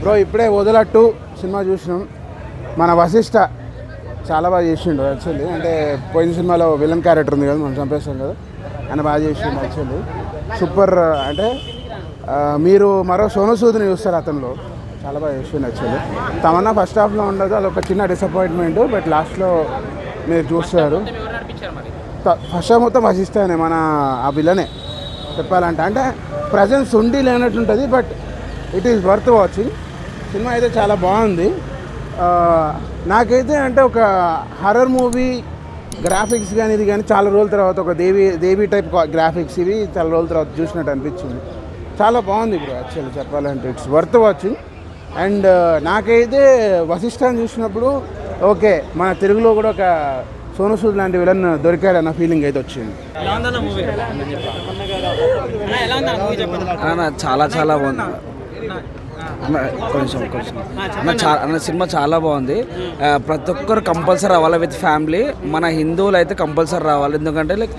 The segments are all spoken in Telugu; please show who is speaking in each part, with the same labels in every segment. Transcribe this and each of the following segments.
Speaker 1: బ్రో ఇప్పుడే వదలట్టు సినిమా చూసినాం. మన వశిష్ట చాలా బాగా చేసిండు యాక్చువల్లీ. అంటే పోయిన సినిమాలో విలన్ క్యారెక్టర్ ఉంది కదా మనం చంపేస్తాం కదా. ఆయన బాగా చేసిండు యాక్చువల్లీ. సూపర్ అంటే మీరు మరో సోనసూదని చూస్తారు అతనిలో. చాలా బాగా చేసిండు యాక్చువల్లీ. తమన్నా ఫస్ట్ హాఫ్లో ఉండదు అది ఒక చిన్న డిసప్పాయింట్మెంట్ బట్ లాస్ట్లో మీరు చూస్తారు. ఫస్ట్ హాఫ్ మొత్తం వశిస్తానే మన ఆ విలనే చెప్పాలంటే. అంటే ప్రజెన్స్ ఉండి లేనట్టుంటుంది but it is worth watching cinema అయితే చాలా బాగుంది. ఆ, నాకైతే అంటే ఒక హర్రర్ మూవీ గ్రాఫిక్స్ కానీ ఇది కానీ చాలా రోజుల తర్వాత ఒక దేవి దేవి టైప్ గ్రాఫిక్స్ ఇవి చాలా రోజుల తర్వాత చూసినట్టు అనిపించింది. చాలా బాగుంది ఇప్పుడు యాక్చువల్లీ చెప్పాలంటే ఇట్స్ వర్త్ వాచింగ్ అండ్ నాకైతే వశిష్ఠాన్ని చూసినప్పుడు ఓకే మన తెలుగులో కూడా ఒక సోను సూద్ లాంటి విలన్ దొరికాడన్న ఫీలింగ్ అయితే వచ్చింది.
Speaker 2: ఎలా ఉందన్న మూవీ ఎలా ఉందన్న మూవీ చెప్పండి
Speaker 3: అన్న చాలా చాలా బాగుంది. అన్న కొంచెం కొంచెం. అన్న చాలా అన్న సినిమా చాలా బాగుంది. ప్రతి ఒక్కరు కంపల్సరీ రావాలి విత్ ఫ్యామిలీ. మన హిందువులు అయితే కంపల్సరీ రావాలి. ఎందుకంటే లైక్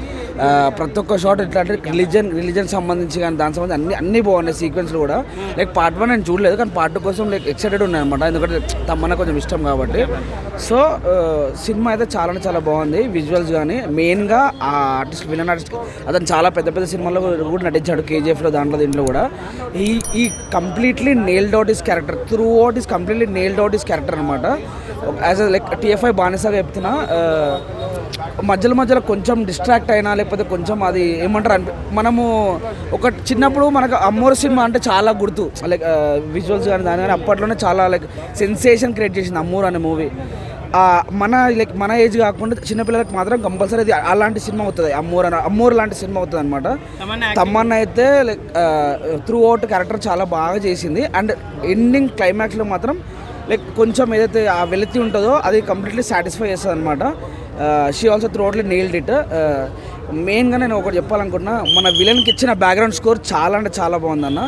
Speaker 3: ప్రతి ఒక్క షాట్ ఎట్లా అంటే రిలీజన్ రిలీజన్ సంబంధించి కానీ దాని సంబంధించి అన్ని అన్నీ బాగున్నాయి సీక్వెన్స్లు కూడా. లైక్ పార్ట్ వన్ నేను చూడలేదు కానీ పార్ట్ టూ కోసం లైక్ ఎక్సైటెడ్ ఉన్నాయి అనమాట ఎందుకంటే తమ్మన కొంచెం ఇష్టం కాబట్టి. సో సినిమా అయితే చాలా అంటే చాలా బాగుంది. విజువల్స్ కానీ మెయిన్గా ఆ ఆర్టిస్ట్ విలన్ ఆర్టిస్ట్ అతను చాలా పెద్ద పెద్ద సినిమాల్లో కూడా నటించాడు కేజీఎఫ్లో దాంట్లో దీంట్లో కూడా. ఈ ఈ completely nailed out is character throughout is completely nailed out is character అనమాట యాజ్ లైక్ టీఎఫ్ఐ బానిసగా చెప్తున్నా మధ్యలో మధ్యలో కొంచెం డిస్ట్రాక్ట్ అయినా లేకపోతే కొంచెం అది ఏమంటారు అనిపి మనము ఒక చిన్నప్పుడు మనకు అమ్మోరు సినిమా అంటే చాలా గుర్తు. లైక్ విజువల్స్ కానీ దాని కానీ అప్పట్లోనే చాలా లైక్ సెన్సేషన్ క్రియేట్ చేసింది అమ్మూరు అనే మూవీ మన లైక్ మన ఏజ్ కాకుండా చిన్నపిల్లలకు మాత్రం కంపల్సరీ అది అలాంటి సినిమా అవుతుంది అమ్మూరు అన్న అమ్మూరు లాంటి సినిమా అవుతుంది అనమాట తమ్మన్న అయితే లైక్ త్రూ అవుట్ క్యారెక్టర్ చాలా బాగా చేసింది. అండ్ ఎండింగ్ క్లైమాక్స్లో మాత్రం లైక్ కొంచెం ఏదైతే ఆ వెలితి ఉంటుందో అది కంప్లీట్లీ సాటిస్ఫై చేస్తుంది అనమాట she also throughly outly nailed it మెయిన్గా నేను ఒకటి చెప్పాలనుకుంటున్నా మన విలన్కి ఇచ్చిన బ్యాక్గ్రౌండ్ స్కోర్ చాలా అంటే చాలా బాగుందన్న.